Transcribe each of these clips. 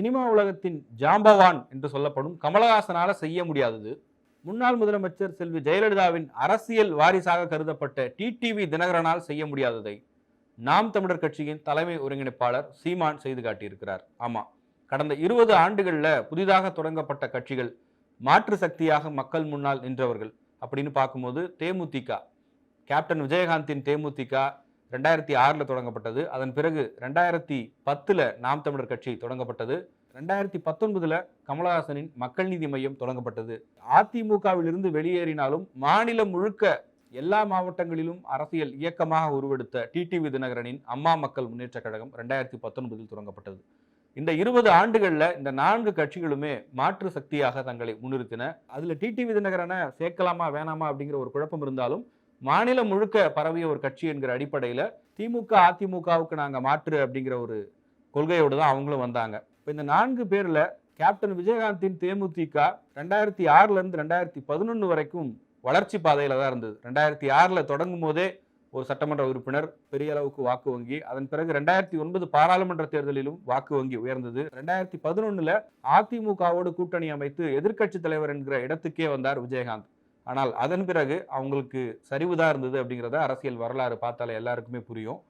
Cinema உலகத்தின் ஜாம்பவான் என்று சொல்லப்படும் கமலஹாசனால செய்ய முடியாதது. முன்னாள் முதலமைச்சர் செல்வி ஜெயலலிதாவின் அரசியல் வாரிசாக கருதப்பட்ட டிடிவி தினகரனால் செய்ய முடியாததை நாம் தமிழர் கட்சியின் தலைமை ஒருங்கிணைப்பாளர் சீமான் செய்து காட்டியிருக்கிறார். ஆமா கடந்த இருபது ஆண்டுகளில் புதிதாக தொடங்கப்பட்ட கட்சிகள் மாற்று சக்தியாக மக்கள் முன்னால் நின்றவர்கள் அப்படின்னு பார்க்கும்போது தேமுதிக கேப்டன் விஜயகாந்தின் தேமுதிக ரெண்டாயிரத்தி ஆறில் தொடங்கப்பட்டது. அதன் பிறகு ரெண்டாயிரத்தி பத்தில் நாம் தமிழர் கட்சி தொடங்கப்பட்டது. ரெண்டாயிரத்தி பத்தொன்பதில் கமலஹாசனின் மக்கள் நீதி மையம் தொடங்கப்பட்டது. அதிமுகவிலிருந்து வெளியேறினாலும் மாநிலம் முழுக்க எல்லா மாவட்டங்களிலும் அரசியல் இயக்கமாக உருவெடுத்த டிடிவி தினகரனின் அம்மா மக்கள் முன்னேற்ற கழகம் ரெண்டாயிரத்தி பத்தொன்பதில் தொடங்கப்பட்டது. இந்த இருபது ஆண்டுகளில் இந்த நான்கு கட்சிகளுமே மாற்று சக்தியாக தங்களை முன்னிறுத்தின. அதில் டிடிவி தினகரனை சேர்க்கலாமா வேணாமா அப்படிங்கிற ஒரு குழப்பம் இருந்தாலும் மாநிலம் முழுக்க பரவிய ஒரு கட்சி என்கிற அடிப்படையில் திமுக அதிமுகவுக்கு நாங்கள் மாற்று அப்படிங்கிற ஒரு கொள்கையோடு தான் அவங்களும் வந்தாங்க. இப்போ இந்த நான்கு பேரில் கேப்டன் விஜயகாந்தின் தேமுதிக ரெண்டாயிரத்தி ஆறுலேருந்து ரெண்டாயிரத்தி பதினொன்று வரைக்கும் வளர்ச்சி பாதையில் தான் இருந்தது. ரெண்டாயிரத்தி ஆறில் தொடங்கும் போதே ஒரு சட்டமன்ற உறுப்பினர் பெரிய அளவுக்கு வாக்கு வங்கி அதன் பிறகு ரெண்டாயிரத்தி ஒன்பது பாராளுமன்ற தேர்தலிலும் வாக்கு வங்கி உயர்ந்தது. ரெண்டாயிரத்தி பதினொன்னுல அதிமுகவோடு கூட்டணி அமைத்து எதிர்க்கட்சி தலைவர் என்கிற இடத்துக்கே வந்தார் விஜயகாந்த். ஆனால் அதன் பிறகு அவங்களுக்கு சரிவுதான் இருந்தது அப்படிங்கிறத அரசியல் வரலாறு பார்த்தாலே எல்லாருக்குமே புரியும்.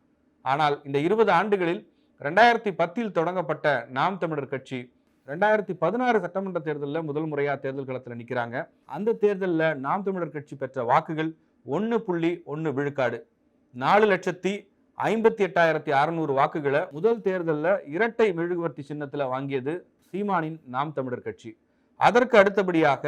ஆனால் இந்த இருபது ஆண்டுகளில் ரெண்டாயிரத்தி பத்தில் தொடங்கப்பட்ட நாம் தமிழர் கட்சி ரெண்டாயிரத்தி பதினாறு சட்டமன்ற தேர்தலில் முதல் முறையாக தேர்தல் களத்தில் நிற்கிறாங்க அந்த தேர்தலில் நாம் தமிழர் கட்சி பெற்ற வாக்குகள் ஒன்று புள்ளி ஒன்று விழுக்காடு. நாலு லட்சத்தி ஐம்பத்தி எட்டாயிரத்தி அறநூறு வாக்குகளை முதல் தேர்தலில் இரட்டை மெழுகுவர்த்தி சின்னத்தில் வாங்கியது சீமானின் நாம் தமிழர் கட்சி. அதற்கு அடுத்தபடியாக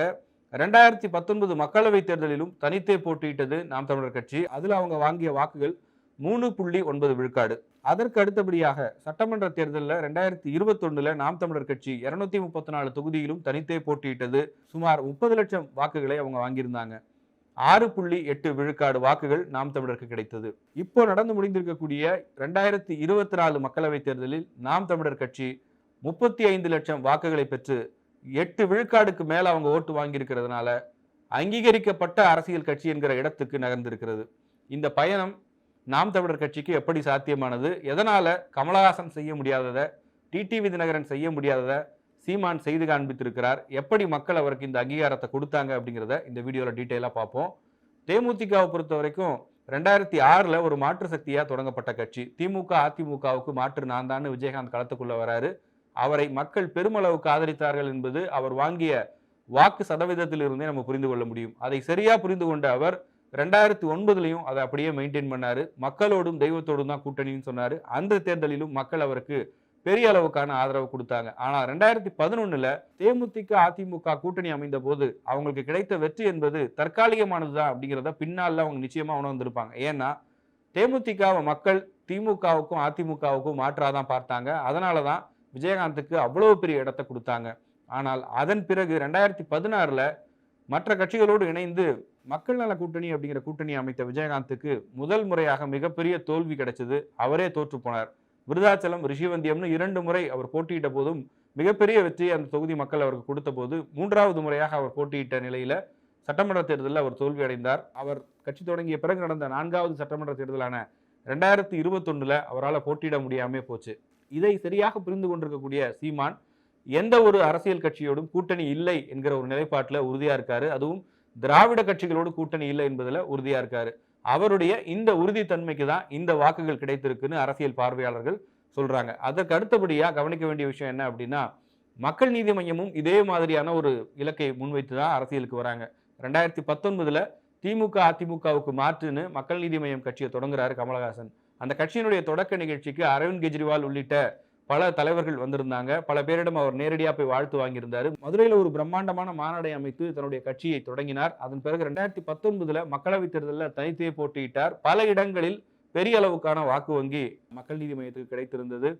ரெண்டாயிரத்தி பத்தொன்பது மக்களவைத் தேர்தலிலும் தனித்தே போட்டியிட்டது நாம் தமிழர் கட்சி. அதில் அவங்க வாங்கிய வாக்குகள் மூணு புள்ளி ஒன்பது விழுக்காடு. அதற்கு அடுத்தபடியாக சட்டமன்ற தேர்தலில் ரெண்டாயிரத்தி இருபத்தொன்னுல நாம் தமிழர் கட்சி இரநூத்தி முப்பத்தி நாலு தொகுதியிலும் தனித்தே போட்டியிட்டது. சுமார் முப்பது லட்சம் வாக்குகளை அவங்க வாங்கியிருந்தாங்க. ஆறு புள்ளி எட்டு விழுக்காடு வாக்குகள் நாம் தமிழருக்கு கிடைத்தது. இப்போ நடந்து முடிந்திருக்கக்கூடிய ரெண்டாயிரத்தி இருபத்தி நாலு மக்களவைத் தேர்தலில் நாம் தமிழர் கட்சி முப்பத்தி ஐந்து லட்சம் வாக்குகளை பெற்று எட்டு விழுக்காடுக்கு மேல அவங்க ஓட்டு வாங்கியிருக்கிறதுனால அங்கீகரிக்கப்பட்ட அரசியல் கட்சி என்கிற இடத்துக்கு நகர்ந்திருக்கிறது. இந்த பயணம் நாம் தமிழர் கட்சிக்கு எப்படி சாத்தியமானது? எதனால கமலஹாசன் செய்ய முடியாததை டிடிவி தினகரன் செய்ய முடியாததை சீமான் செய்து காண்பித்திருக்கிறார்? எப்படி மக்கள் அவருக்கு இந்த அங்கீகாரத்தை கொடுத்தாங்க அப்படிங்கிறத இந்த வீடியோவில் டீட்டெயிலாக பார்ப்போம். தேமுதிகவை பொறுத்த வரைக்கும் ரெண்டாயிரத்தி ஆறில் ஒரு மாற்று சக்தியாக தொடங்கப்பட்ட கட்சி. திமுக அதிமுகவுக்கு மாற்று நான் தான் விஜயகாந்த் களத்துக்குள்ளே வராரு. அவரை மக்கள் பெருமளவுக்கு ஆதரித்தார்கள் என்பது அவர் வாங்கிய வாக்கு சதவீதத்திலிருந்தே நம்ம புரிந்து கொள்ள முடியும். அதை சரியா புரிந்து கொண்ட அவர் ரெண்டாயிரத்தி ஒன்பதுலையும் அதை அப்படியே மெயின்டைன் பண்ணாரு. மக்களோடும் தெய்வத்தோடும் தான் கூட்டணின்னு சொன்னார். அந்த தேர்தலிலும் மக்கள் அவருக்கு பெரிய அளவுக்கான ஆதரவு கொடுத்தாங்க. ஆனால் ரெண்டாயிரத்தி பதினொன்னுல தேமுதிக அதிமுக கூட்டணி அமைந்த போது அவங்களுக்கு கிடைத்த வெற்றி என்பது தற்காலிகமானதுதான் அப்படிங்கிறத பின்னால் அவங்க நிச்சயமா உணர்ந்திருப்பாங்க. ஏன்னா தேமுதிகவை மக்கள் திமுகவுக்கும் அதிமுகவுக்கும் மாற்றாதான் பார்த்தாங்க. அதனாலதான் விஜயகாந்துக்கு அவ்வளோ பெரிய இடத்தை கொடுத்தாங்க. ஆனால் அதன் பிறகு ரெண்டாயிரத்தி பதினாறில் மற்ற கட்சிகளோடு இணைந்து மக்கள் நல கூட்டணி அப்படிங்கிற கூட்டணி அமைத்த விஜயகாந்துக்கு முதல் முறையாக மிகப்பெரிய தோல்வி கிடைச்சது அவரே தோற்று போனார். விருதாச்சலம் ரிஷிவந்தியம்னு இரண்டு முறை அவர் போட்டியிட்ட போதும் மிகப்பெரிய வெற்றியை அந்த தொகுதி மக்கள் அவருக்கு கொடுத்த போது மூன்றாவது முறையாக அவர் போட்டியிட்ட நிலையில சட்டமன்ற தேர்தலில் அவர் தோல்வி அடைந்தார். அவர் கட்சி தொடங்கிய பிறகு நடந்த நான்காவது சட்டமன்ற தேர்தலான ரெண்டாயிரத்தி இருபத்தொன்னுல அவரால் போட்டியிட முடியாமே போச்சு. இதை சரியாக புரிந்து கொண்டிருக்கக்கூடிய சீமான் எந்த ஒரு அரசியல் கட்சியோடும் கூட்டணி இல்லை என்கிற ஒரு நிலைப்பாட்டில் உறுதியாக இருக்காரு. அதுவும் திராவிட கட்சிகளோடு கூட்டணி இல்லை என்பதில் உறுதியாக இருக்காரு. அவருடைய இந்த உறுதித்தன்மைக்கு தான் இந்த வாக்குகள் கிடைத்திருக்குன்னு அரசியல் பார்வையாளர்கள் சொல்றாங்க. அதற்கு அடுத்தபடியாக கவனிக்க வேண்டிய விஷயம் என்ன அப்படின்னா மக்கள் நீதி மையமும் இதே மாதிரியான ஒரு இலக்கை முன்வைத்து தான் அரசியலுக்கு வராங்க. ரெண்டாயிரத்தி பத்தொன்பதுல திமுக அதிமுகவுக்கு மாற்றுன்னு மக்கள் நீதி மையம் கட்சியை தொடங்குறாரு கமலஹாசன். அந்த கட்சியினுடைய தொடக்க நிகழ்ச்சிக்கு அரவிந்த் கெஜ்ரிவால் உள்ளிட்ட பல தலைவர்கள் வந்திருந்தாங்க. பல பேரிடம் அவர் நேரடியாக போய் வாழ்த்து வாங்கியிருந்தாரு. மதுரையில் ஒரு பிரம்மாண்டமான மாநாடை அமைத்து தன்னுடைய கட்சியை தொடங்கினார். அதன் பிறகு ரெண்டாயிரத்தி பத்தொன்பதுல மக்களவைத் தேர்தலில் தனித்தே போட்டியிட்டார். பல இடங்களில் பெரிய அளவுக்கான வாக்கு வங்கி மக்கள் நீதி மையத்துக்கு கிடைத்திருந்தது.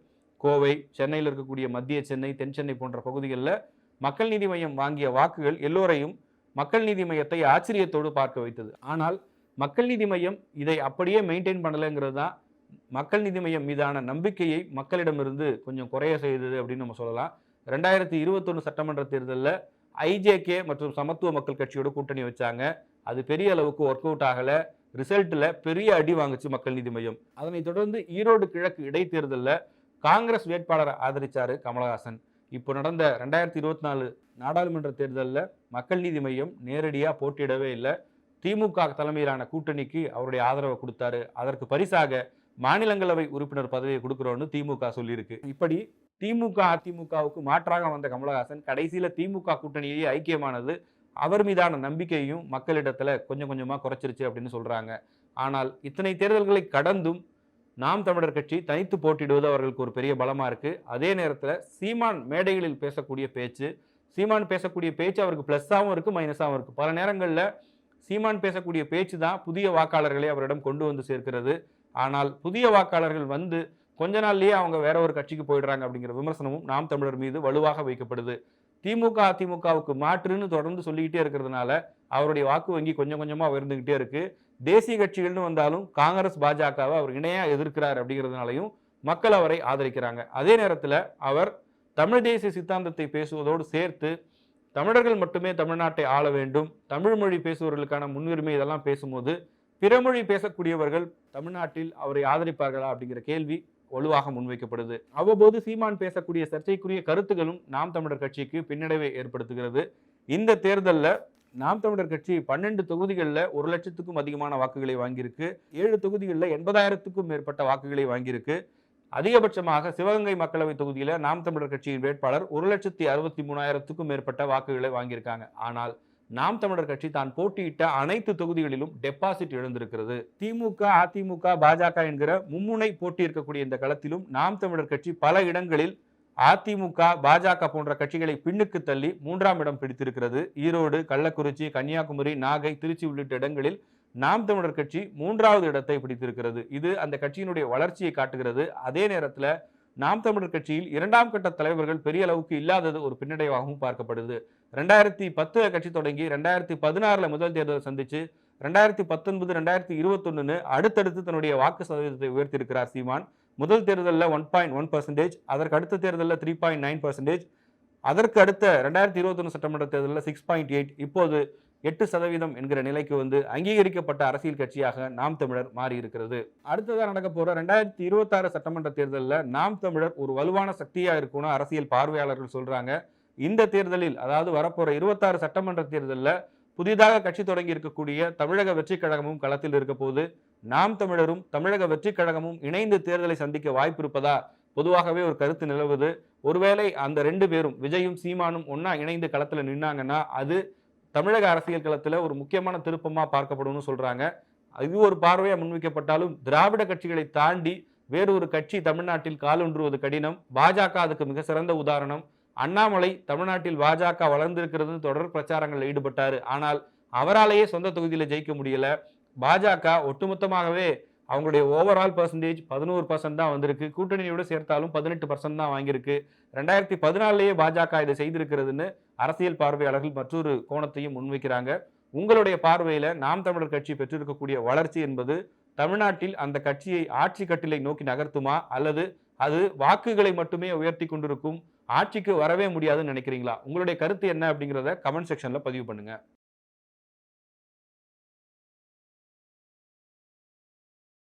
கோவை சென்னையில் இருக்கக்கூடிய மத்திய சென்னை தென் சென்னை போன்ற பகுதிகளில் மக்கள் நீதி மையம் வாங்கிய வாக்குகள் எல்லோரையும் மக்கள் நீதி மையத்தை ஆச்சரியத்தோடு பார்க்க வைத்தது. ஆனால் மக்கள் நீதி மையம் இதை அப்படியே மெயின்டைன் பண்ணலைங்கிறது தான் மக்கள் நிதி மையம் மீதான நம்பிக்கையை மக்களிடமிருந்து கொஞ்சம் குறைய செய்தது அப்படின்னு நம்ம சொல்லலாம். ரெண்டாயிரத்தி இருபத்தொன்று சட்டமன்ற தேர்தலில் ஐஜேகே மற்றும் சமத்துவ மக்கள் கட்சியோட கூட்டணி வச்சாங்க. அது பெரிய அளவுக்கு ஒர்க் அவுட் ஆகலை. ரிசல்ட்டில் பெரிய அடி வாங்குச்சு மக்கள் நீதி மையம் அதனைத் தொடர்ந்து ஈரோடு கிழக்கு இடைத்தேர்தலில் காங்கிரஸ் வேட்பாளரை ஆதரித்தார் கமலஹாசன். இப்போ நடந்த ரெண்டாயிரத்தி இருபத்தி நாலு நாடாளுமன்ற தேர்தலில் மக்கள் நீதி மையம் நேரடியாக போட்டியிடவே இல்லை. திமுக தலைமையிலான கூட்டணிக்கு அவருடைய ஆதரவை கொடுத்தாரு. அதற்கு பரிசாக மாநிலங்களவை உறுப்பினர் பதவியை கொடுக்குறோன்னு திமுக சொல்லியிருக்கு. இப்படி திமுக அதிமுகவுக்கு மாற்றாக வந்த கமலஹாசன் கடைசியில் திமுக கூட்டணியே ஐக்கியமானது. அவர் மீதான நம்பிக்கையும் மக்களிடத்தில் கொஞ்சம் கொஞ்சமாக குறைச்சிருச்சு அப்படின்னு சொல்கிறாங்க ஆனால் இத்தனை தேர்தல்களை கடந்தும் நாம் தமிழர் கட்சி தனித்து போட்டிடுவது அவர்களுக்கு ஒரு பெரிய பலமாக இருக்குது அதே நேரத்தில் சீமான் மேடைகளில் பேசக்கூடிய பேச்சு சீமான் பேசக்கூடிய பேச்சு அவருக்கு ப்ளஸ்ஸாகவும் இருக்குது மைனஸாகவும் இருக்குது பல நேரங்களில் சீமான் பேசக்கூடிய பேச்சு தான் புதிய வாக்காளர்களை அவரிடம் கொண்டு வந்து சேர்க்கிறது. ஆனால் புதிய வாக்காளர்கள் வந்து கொஞ்ச நாள்லேயே அவங்க வேற ஒரு கட்சிக்கு போயிடுறாங்க அப்படிங்கிற விமர்சனமும் நாம் தமிழர் மீது வலுவாக வைக்கப்படுது. திமுக அதிமுகவுக்கு மாற்றுன்னு தொடர்ந்து சொல்லிக்கிட்டே இருக்கிறதுனால அவருடைய வாக்கு வங்கி கொஞ்சம் கொஞ்சமாக உயர்ந்துக்கிட்டே இருக்கு. தேசிய கட்சிகள்னு வந்தாலும் காங்கிரஸ் பாஜகவை அவர் இணையாக எதிர்க்கிறார் அப்படிங்கிறதுனாலையும் மக்கள் அவரை ஆதரிக்கிறாங்க. அதே நேரத்தில் அவர் தமிழ் தேசிய சித்தாந்தத்தை பேசுவதோடு சேர்த்து தமிழர்கள் மட்டுமே தமிழ்நாட்டை ஆள வேண்டும் தமிழ் மொழி பேசுபவர்களுக்கான முன்னுரிமை இதெல்லாம் பேசும்போது பிறமொழி பேசக்கூடியவர்கள் தமிழ்நாட்டில் அவரை ஆதரிப்பார்களா அப்படிங்கிற கேள்வி வலுவாக முன்வைக்கப்படுது. அவ்வப்போது சீமான் பேசக்கூடிய சர்ச்சைக்குரிய கருத்துகளும் நாம் தமிழர் கட்சிக்கு பின்னடைவை ஏற்படுத்துகிறது. இந்த தேர்தலில் நாம் தமிழர் கட்சி பன்னெண்டு தொகுதிகளில் ஒரு லட்சத்துக்கும் அதிகமான வாக்குகளை வாங்கியிருக்கு. ஏழு தொகுதிகளில் எண்பதாயிரத்துக்கும் மேற்பட்ட வாக்குகளை வாங்கியிருக்கு. அதிகபட்சமாக சிவகங்கை மக்களவை தொகுதியில் நாம் தமிழர் கட்சியின் வேட்பாளர் ஒரு லட்சத்தி அறுபத்தி மூணாயிரத்துக்கும் மேற்பட்ட வாக்குகளை வாங்கியிருக்காங்க. ஆனால் நாம் தமிழர் கட்சி தான் போட்டியிட்ட அனைத்து தொகுதிகளிலும் டெபாசிட் இழந்திருக்கிறது திமுக அதிமுக பாஜக என்கிற மும்முனை போட்டி இருக்கக்கூடிய இந்த களத்திலும் நாம் தமிழர் கட்சி பல இடங்களில் அதிமுக பாஜக போன்ற கட்சிகளை பின்னுக்கு தள்ளி மூன்றாம் இடம் பிடித்திருக்கிறது. ஈரோடு கள்ளக்குறிச்சி கன்னியாகுமரி நாகை திருச்சி உள்ளிட்ட இடங்களில் நாம் தமிழர் கட்சி மூன்றாவது இடத்தை பிடித்திருக்கிறது. இது அந்த கட்சியினுடைய வளர்ச்சியை காட்டுகிறது. அதே நேரத்தில் நாம் தமிழர் கட்சியில் இரண்டாம் கட்ட தலைவர்கள் பெரிய அளவுக்கு இல்லாதது ஒரு பின்னடைவாகவும் பார்க்கப்படுது. ரெண்டாயிரத்தி பத்துல கட்சி தொடங்கி ரெண்டாயிரத்தி பதினாறுல முதல் தேர்தலை சந்திச்சு ரெண்டாயிரத்தி பத்தொன்பது ரெண்டாயிரத்தி இருபத்தொன்னு அடுத்தடுத்து தன்னுடைய வாக்கு சதவீதத்தை உயர்த்தியிருக்கிறார் சீமான். முதல் தேர்தலில் ஒன் பாயிண்ட் ஒன் பர்சன்டேஜ் அதற்கு அடுத்த தேர்தலில் த்ரீ பாயிண்ட் நைன் பர்சன்டேஜ் அதற்கு அடுத்த ரெண்டாயிரத்தி இருபத்தொன்று சட்டமன்ற தேர்தலில் சிக்ஸ் பாயிண்ட் எயிட் இப்போது எட்டு சதவீதம் என்கிற நிலைக்கு வந்து அங்கீகரிக்கப்பட்ட அரசியல் கட்சியாக நாம் தமிழர் மாறி இருக்கிறது அடுத்ததாக நடக்க போற ரெண்டாயிரத்தி இருபத்தாறு சட்டமன்ற தேர்தலில் நாம் தமிழர் ஒரு வலுவான சக்தியா இருக்கும்னு அரசியல் பார்வையாளர்கள் சொல்றாங்க. இந்த தேர்தலில் அதாவது வரப்போற இருபத்தாறு சட்டமன்ற தேர்தலில் புதிதாக கட்சி தொடங்கி இருக்கக்கூடிய தமிழக வெற்றிக் கழகமும் களத்தில் இருக்க போது நாம் தமிழரும் தமிழக வெற்றிக் கழகமும் இணைந்து தேர்தலை சந்திக்க வாய்ப்பு இருப்பதா பொதுவாகவே ஒரு கருத்து நிலவுது. ஒருவேளை அந்த ரெண்டு பேரும் விஜயும் சீமானும் ஒன்னா இணைந்து களத்தில் நின்னாங்கன்னா அது தமிழக அரசியல் களத்தில் ஒரு முக்கியமான திருப்பமாக பார்க்கப்படும்னு சொல்கிறாங்க இது ஒரு பார்வையாக முன்வைக்கப்பட்டாலும் திராவிட கட்சிகளை தாண்டி வேறு ஒரு கட்சி தமிழ்நாட்டில் காலொன்றுவது கடினம். பாஜக அதுக்கு மிக சிறந்த உதாரணம். அண்ணாமலை தமிழ்நாட்டில் பாஜக வளர்ந்திருக்கிறது தொடர் பிரச்சாரங்களில் ஈடுபட்டார். ஆனால் அவராலேயே சொந்த தொகுதியில் ஜெயிக்க முடியல. பாஜக ஒட்டுமொத்தமாகவே அவங்களுடைய ஓவரால் பர்சன்டேஜ் பதினோரு பர்சன்ட் தான் வந்திருக்கு. கூட்டணியோட சேர்த்தாலும் பதினெட்டு பர்சன்ட் தான் வாங்கியிருக்கு. ரெண்டாயிரத்தி பதினாலேயே பாஜக இதை செய்திருக்கிறதுன்னு அரசியல் பார்வையாளர்கள் மற்றொரு கோணத்தையும் முன்வைக்கிறாங்க. உங்களுடைய பார்வையில் நாம் தமிழர் கட்சி பெற்றிருக்கக்கூடிய வளர்ச்சி என்பது தமிழ்நாட்டில் அந்த கட்சியை ஆட்சி கட்டிலை நோக்கி நகர்த்துமா? அல்லது அது வாக்குகளை மட்டுமே உயர்த்தி கொண்டிருக்கும் ஆட்சிக்கு வரவே முடியாதுன்னு நினைக்கிறீங்களா? உங்களுடைய கருத்து என்ன அப்படிங்கிறத கமெண்ட் செக்ஷனில் பதிவு பண்ணுங்கள்